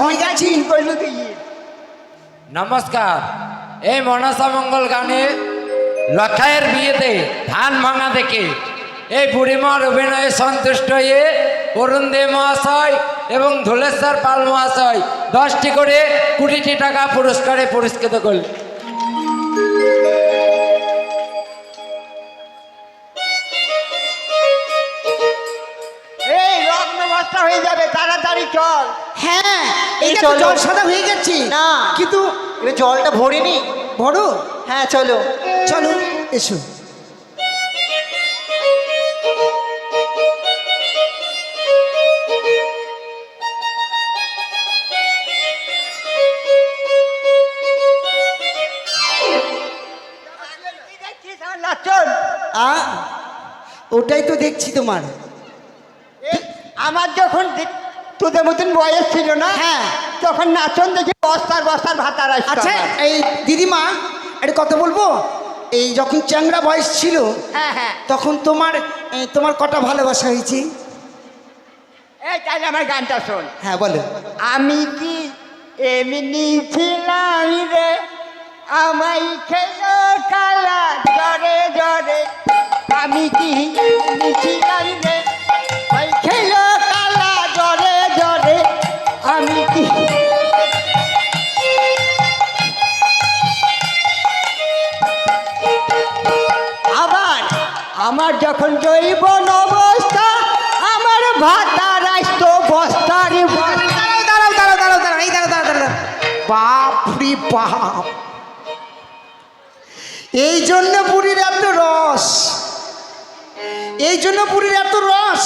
হয়ে করল তুই নমস্কার। এই মনসা মঙ্গল গানে লক্ষায়ের বিয়েতে ধান ভাঙা দেখে। এই বুড়িমার অভিনয়ে সন্তুষ্ট হয়ে অরুণ দে মহাশয় এবং ধুলেশ্বর পাল মহাশয় দশটি করে কুড়িটি টাকা পুরস্কারে পুরস্কৃত করল। এই লগ্ন হয়ে যাবে তাড়াতাড়ি চল। হ্যাঁ এই এই জল সাদা হয়ে গেছি। না। কিন্তু জলটা ভরিনি। ভরো। হ্যাঁ চলো। চলো এসো। ওটাই তো দেখছি তোমার। আমার যখন তোদের মতন বয়স ছিল না হ্যাঁ। তখন নাচন দেখে বস্তার বস্তার ভাতার আসতো আচ্ছা এই দিদিমা এটা কথা বলব? এই যখন চ্যাংরা বয়স ছিল হ্যাঁ হ্যাঁ। তখন তোমার তোমার কটা ভালোবাসা হয়েছে? এই তাহলে আমার গানটা শোন। হ্যাঁ বলো। আমি কি এমনি ছিলাম রে? আমাই খেলো কালা জরে জরে। আমি কি এমনি রে ওই খেলো কালা জরে জরে আমি কি? আমার যখন জৈবন অবস্থা আমার ভাতার আসতো বস্তার বস্তা। দাঁড়াও দাঁড়াও দাঁড়াও এই দাঁড়াও দাঁড়াও দাঁড়াও বাপ রে বাপ। এই জন্য বুড়ির এই জন্য বুড়ির এত রস।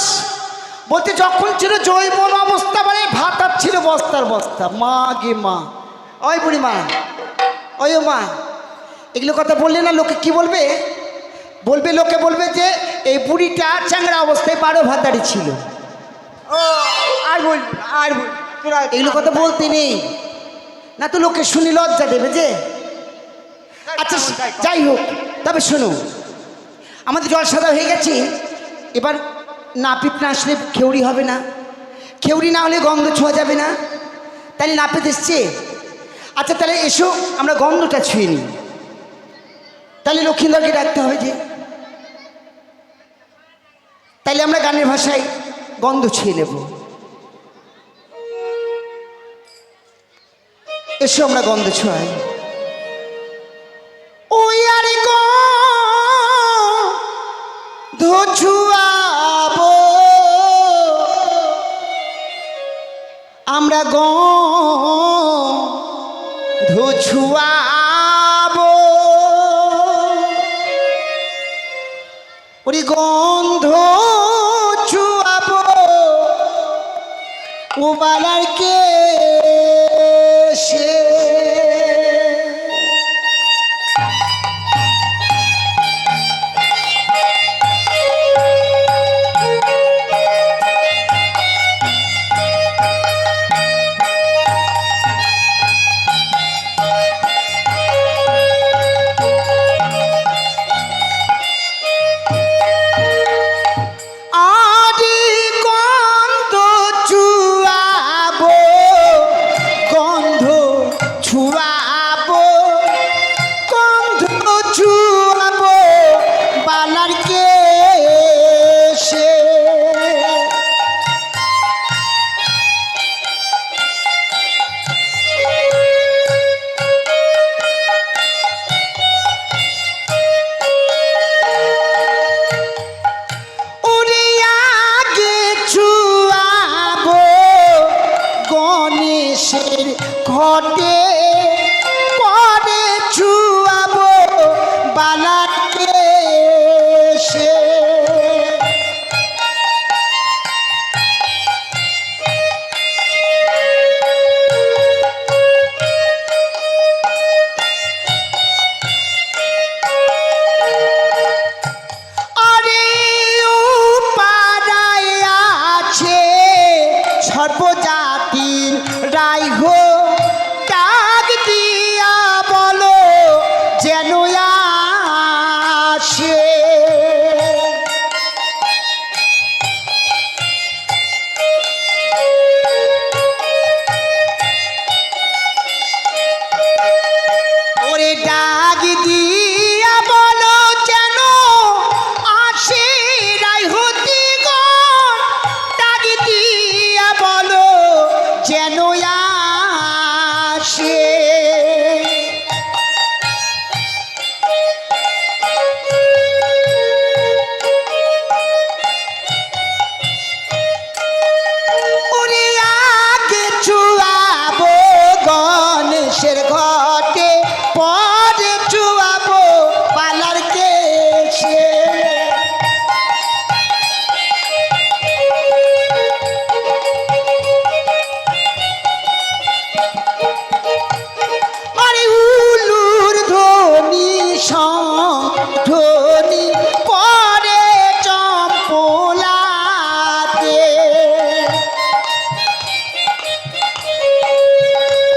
বলতে যখন ছিল জৈবন অবস্থা মানে ভাতার ছিল বস্তার বস্তা। মা গে মা। ওই বুড়ি মা ওই ও মা। এগুলো কথা বললে না লোকে কি বলবে? বলবে লোকে বলবে যে এই বুড়িটা চ্যাংরা অবস্থায় বারো ভাতারি ছিল। আর বল আর এগুলো কথা বলতে নেই। না তো লোকে শুনি লজ্জা দেবে যে। আচ্ছা যাই হোক তবে শোনো। আমাদের জল সাদা হয়ে গেছে। এবার নাপিত না আসলে খেউড়ি হবে না। খেউড়ি না হলে গন্ধ ছোঁয়া যাবে না। তাহলে নাপিত এসছে। আচ্ছা তাহলে এসো, আমরা গন্ধটা ছুঁয়ে নিই। তাহলে লক্ষ্মীন্দরকে ডাকতে হবে যে, তাহলে আমরা গানের ভাষায় গন্ধ ছুঁয়ে নেব। এসো, আমরা গন্ধ ছোঁয়াই। গ ধুছুয়াব ওরি গন্ধ ছুয়াব। ও বালার কে গণেশের ঘটে দয়াশে